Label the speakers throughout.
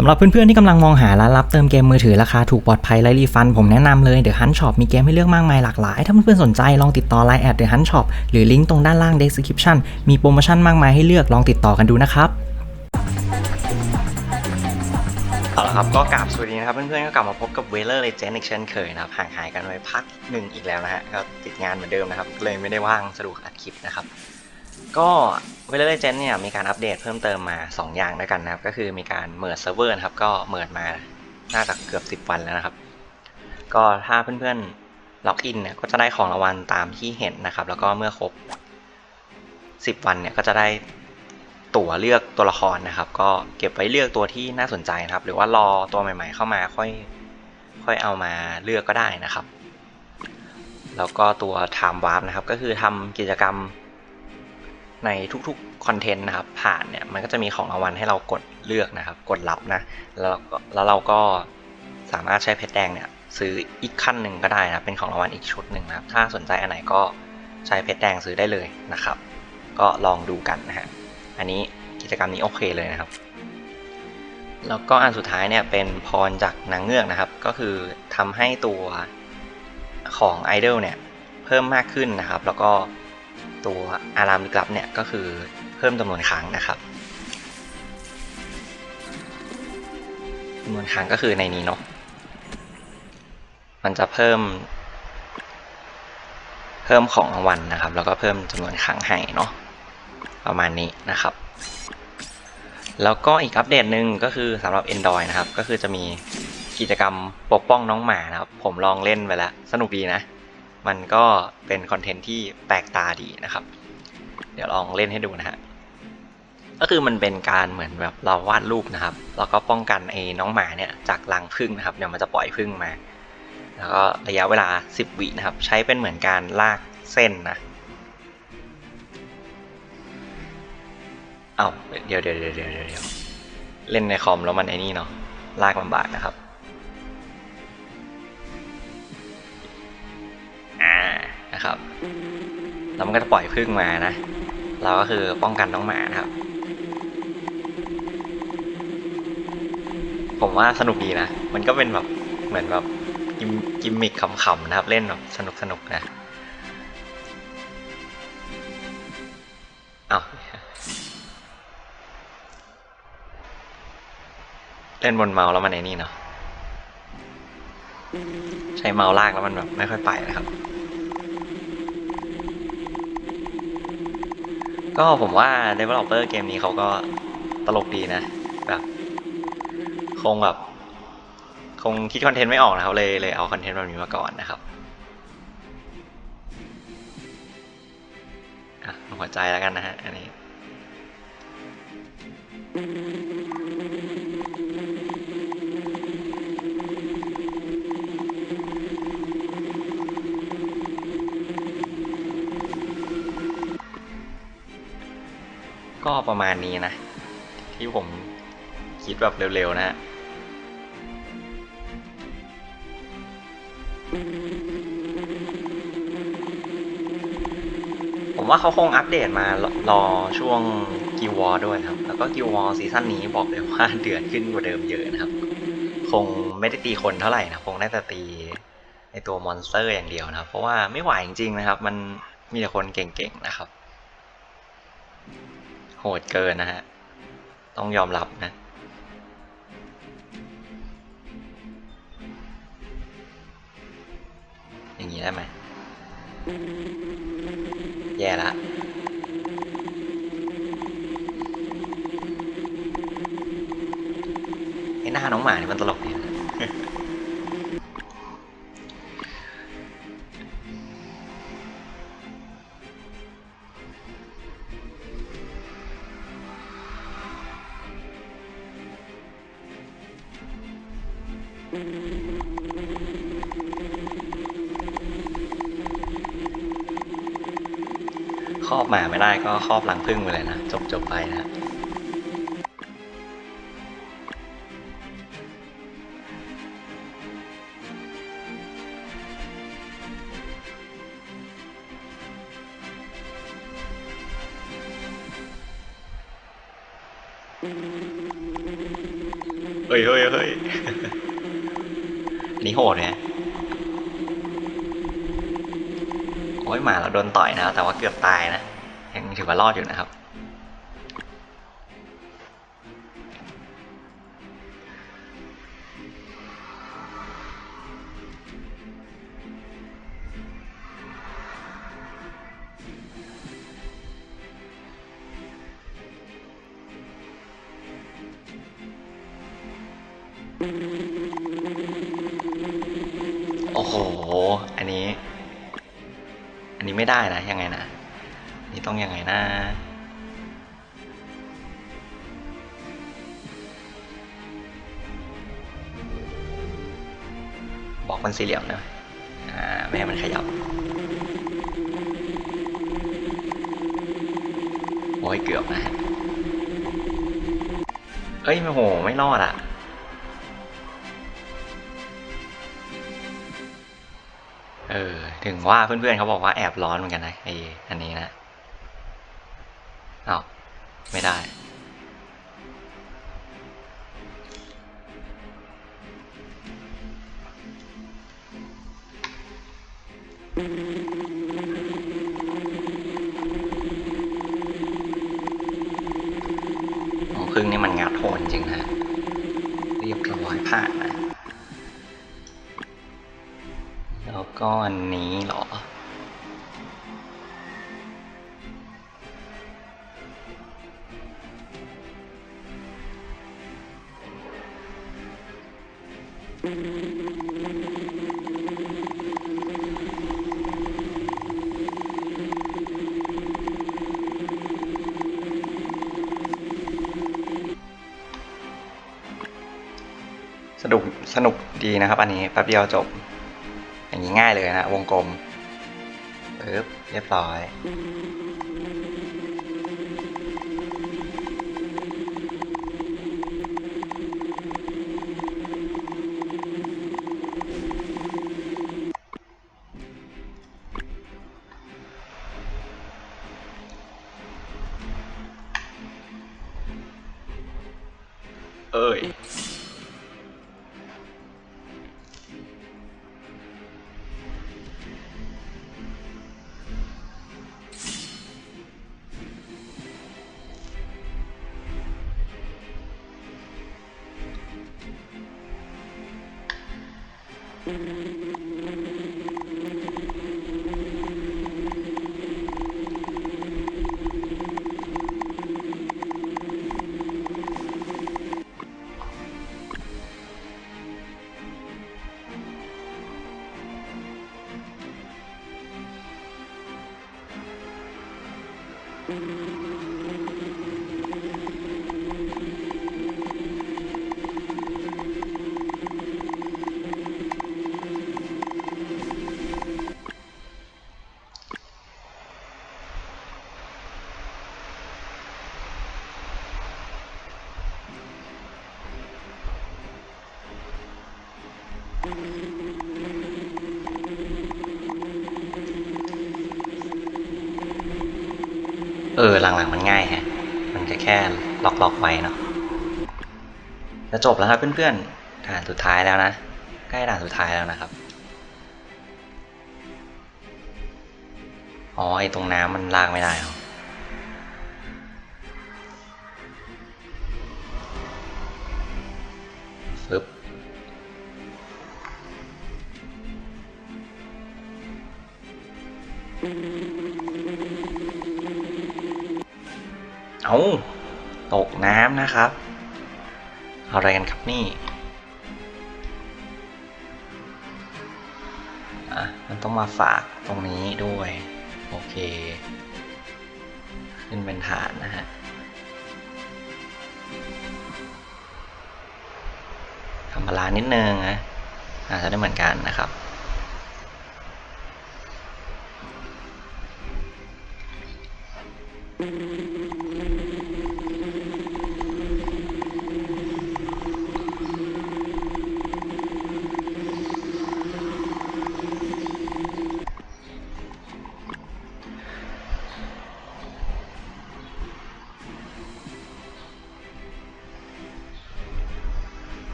Speaker 1: สำหรับเพื่อนๆที่กำลังมองหาร้านรับเติมเกมมือถือราคาถูกปลอดภัยและรีฟัน ผมแนะนำเลย The Hunt Shop มีเกมให้เลือกมากมายหลากหลาย ถ้าเพื่อนๆสนใจลองติดต่อ Line แอด The Hunt Shop หรือลิงก์ตรงด้านล่าง description มีโปรโมชั่นมากมายให้เลือกลองติดต่อกันดูนะครับเอาละครับก็กราบสวัสดีนะครับเพื่อนๆก็กลับมาพบกับ w e l e r Legend อีกเช่นเคยนะครับห่างหายกันไว้พักหนึ่งอีกแล้วนะฮะก็ติดงานเหมือนเดิมนะครับเลยไม่ได้ว่างสะดวกอัดคลิปนะครับ ก็ w e l e r Legend เนี่ยมีการอัปเดตเพิ่มเติมมา 2 อย่างด้วยกันนะครับ ก็คือมีการเมิร์ดเซิร์ฟเวอร์นะครับ ก็เมิร์ดมาน่าจะเกือบ 10 วันแล้วนะครับ ก็ถ้าเพื่อนๆล็อกอินเนี่ยก็จะได้ของรางวัลตามที่เห็นนะครับ แล้วก็เมื่อครบ 10 วันเนี่ยก็จะได้ตั๋วเลือกตัวละครนะครับ ก็เก็บไว้เลือกตัวที่น่าสนใจนะครับ หรือว่ารอตัวใหม่ ๆ เข้ามาค่อยค่อยเอามาเลือกก็ได้นะครับ แล้วก็ตัว Time Warp นะครับ ก็คือทำกิจกรรม ในทุกๆคอนเทนต์นะครับผ่านเนี่ยมันก็จะมีของรางวัลให้เรากดเลือกนะครับ กดรับนะแล้วก็แล้วเราก็สามารถใช้เพชรแดงเนี่ยซื้ออีกขั้นหนึ่งก็ได้นะเป็นของรางวัลอีกชุดหนึ่งนะครับ ถ้าสนใจอันไหนก็ใช้เพชรแดงซื้อได้เลยนะครับ ก็ลองดูกันนะฮะอันนี้กิจกรรมนี้โอเคเลยนะครับ แล้วก็อันสุดท้ายเนี่ยเป็นพรจากนางเงือกนะครับ ก็คือทำให้ตัวของไอดอลเนี่ยเพิ่มมากขึ้นนะครับ แล้วก็ ตัวอารามลึกลับเนี่ยก็คือเพิ่มจำนวนครั้งนะครับจำนวนครั้งก็คือในนี้เนาะมันจะเพิ่ม เพิ่มของรางวัลนะครับ แล้วก็เพิ่มจำนวนครั้งให้เนาะประมาณนี้นะครับ แล้วก็อีกอัปเดตหนึ่งก็คือสำหรับ Android นะครับ ก็คือจะมีกิจกรรมปกป้องน้องหมานะครับ ผมลองเล่นไปแล้ว สนุกดีนะ มันก็เป็นคอนเทนต์ที่แปลกตาดีนะครับ เดี๋ยวลองเล่นให้ดูนะฮะก็คือมันเป็นการเหมือนแบบเราวาดรูปนะครับ แล้วก็ป้องกันไอ้น้องหมาเนี่ยจากรังผึ้งนะครับ เดี๋ยวมันจะปล่อยผึ้งมา แล้วก็ระยะเวลา 10 วินะครับ ใช้เป็นเหมือนการลากเส้นนะ เอาเดี๋ยวเดี๋ยวเดี๋ยวเดี๋ยวเดี๋ยวเล่นในคอมแล้วมันไอ้นี่เนาะลากลำบากนะครับ นะครับแล้วมันก็จะปล่อยพึ่งมานะ เราก็คือป้องกันน้องหมานะครับ ผมว่าสนุกดีนะ มันก็เป็นแบบเหมือนแบบกิมมิคขำๆนะครับ เล่นแบบสนุกสนุกๆนะเอาเล่นบนเมาส์แล้วมันไอ้นี่เนาะใช้เมาส์ลากแล้วมันแบบไม่ค่อยไปนะครับ ก็ผมว่า developer เกมนี้เขาก็ตลกดีนะ แบบ คงแบบ คงคิดคอนเทนต์ไม่ออกนะครับเลยเลยเอาคอนเทนต์แบบนี้มาก่อนนะครับอะหัวใจแล้วกันนะฮะอันนี้ ก็ประมาณนี้นะ ที่ผมคิดแบบเร็วๆนะฮะผมว่าเขาคงอัปเดตมารอช่วงกิวอด้วยครับ แล้วก็กิวอซีซั่นนี้บอกเลยว่าเดือดขึ้นกว่าเดิมเยอะนะครับ คงไม่ได้ตีคนเท่าไหร่นะคงน่าจะตีในตัวมอนสเตอร์อย่างเดียวนะครับเพราะว่าไม่ไหวจริงๆนะครับ มันมีแต่คนเก่งๆนะครับ โหดเกินนะฮะ ต้องยอมรับนะ อย่างนี้ได้ไหม แย่ละไอ้หน้าน้องหมาเนี่ยมันตลกดีนะ หมาไม่ได้ก็ครอบรังพึ่งไปเลยนะ จบจบไปนะเฮ้ยเฮ้ยเฮ้ยอันนี้โหดเนี่ยโอ้ยหมาเราโดนต่อยนะ แต่ว่าเกือบตายนะ ถือว่ารอดอยู่นะครับ โอ้โห อันนี้ อันนี้ไม่ได้นะ ยังไงนะ นี่ต้องยังไงนะบอกมันสี่เหลี่ยมนะอ่าไม่ให้มันขยับ โอ้ยเกือบนะเอ้ยโอ้โห ไม่รอดอะ เออ ถึงว่าเพื่อนๆเขาบอกว่าแอบร้อนเหมือนกันนะไออันนี้นะอ้าว ไม่ได้ โอ้ครึ่งนี่มันงัดโหดจริงนะ เรียบร้อยผ่านนะ แล้วก็อันนี้เหรอ สนุกสนุกดีนะครับอันนี้แป๊บเดียวจบ อย่างนี้ง่ายเลยนะ วงกลมปึ๊บเรียบร้อย เอ้ย เออหลังๆมันง่ายแฮะ มันจะแค่ล็อกล็อกๆไว้เนาะ จะจบแล้วครับเพื่อนๆด่านสุดท้ายแล้วนะ ใกล้ด่านสุดท้ายแล้วนะครับ อ๋อไอตรงน้ำมันลากไม่ได้หรอฟึบ เอาตกน้ำนะครับ อะไรกันครับนี่อะมันต้องมาฝากตรงนี้ด้วย โอเค ขึ้นเป็นฐานนะฮะทำบาลานิดนึงนะอาจจะได้เหมือนกันนะครับ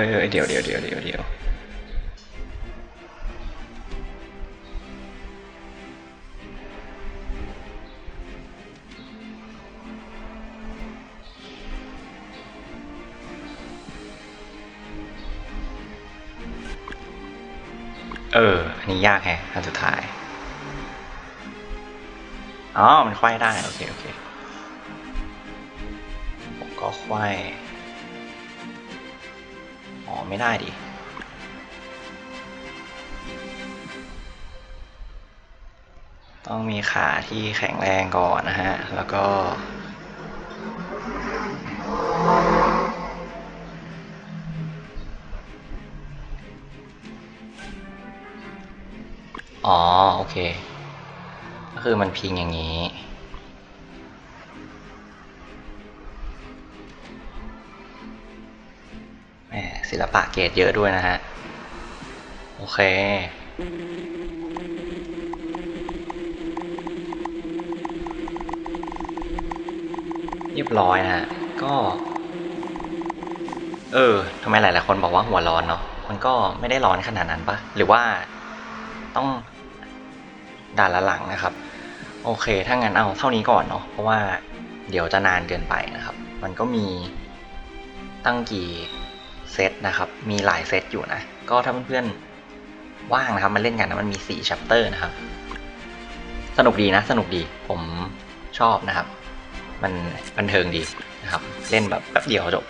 Speaker 1: เออเดี๋ยวเดี๋ยวเดี๋ยวเดี๋ยวเดี๋ยวเออ อันนี้ยากแฮะอันสุดท้าย อ๋อ มันควายได้ โอเค โอเค ผมก็ควาย อ๋อ ไม่ได้ดิ ต้องมีขาที่แข็งแรงก่อนนะฮะ แล้วก็ อ๋อ โอเค ก็คือมันพิงอย่างนี้ แหมศิลปะเกรดเยอะด้วยนะฮะ โอเค เรียบร้อยนะฮะ ก็ เออทำไมหลาย ๆ คนบอกว่าหัวร้อนเนาะมันก็ไม่ได้ร้อนขนาดนั้นปะหรือว่าต้องด่านละหลังนะครับ โอเค ถ้างั้นเอาเท่านี้ก่อนเนาะเพราะว่าเดี๋ยวจะนานเกินไปนะครับ มันก็มีตั้งกี่ เซตนะครับ มีหลายเซตอยู่นะ ก็ถ้าเพื่อนๆว่างนะครับมาเล่นกันนะมันมี4 chapter นะครับ สนุกดีนะ สนุกดีผมชอบนะครับ มันบันเทิงดีนะครับ เล่นแบบแป๊บเดียวจบ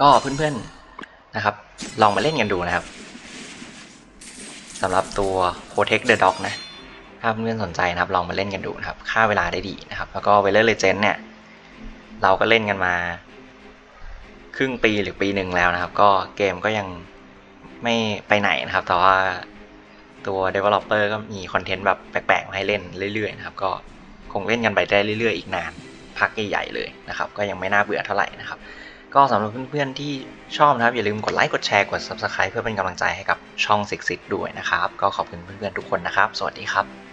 Speaker 1: ก็เพื่อนๆนะครับ ลองมาเล่นกันดูนะครับสำหรับตัว Protect the Dog นะถ้าเพื่อนๆสนใจนะครับ ลองมาเล่นกันดูนะครับ ค่าเวลาได้ดีนะครับ แล้วก็ v e l o r Legend เนี่ย เราก็เล่นกันมา ครึ่งปีหรือปีหนึ่งแล้วนะครับ ก็เกมก็ยังไม่ไปไหนนะครับ แต่ว่าตัว Developer ก็มีคอนเทนต์แบบแปลกๆมาให้เล่นเรื่อยๆนะครับ ก็คงเล่นกันไปได้เรื่อยๆอีกนานพักใหญ่ๆเลยนะครับ ก็ยังไม่น่าเบื่อเท่าไหร่นะครับ ก็สำหรับเพื่อนๆที่ชอบนะครับ อย่าลืมกดไลค์กดแชร์กด Subscribe เพื่อเป็นกำลังใจให้กับช่อง Six Six ด้วยนะครับ ก็ขอบคุณเพื่อนๆทุกคนนะครับ สวัสดีครับ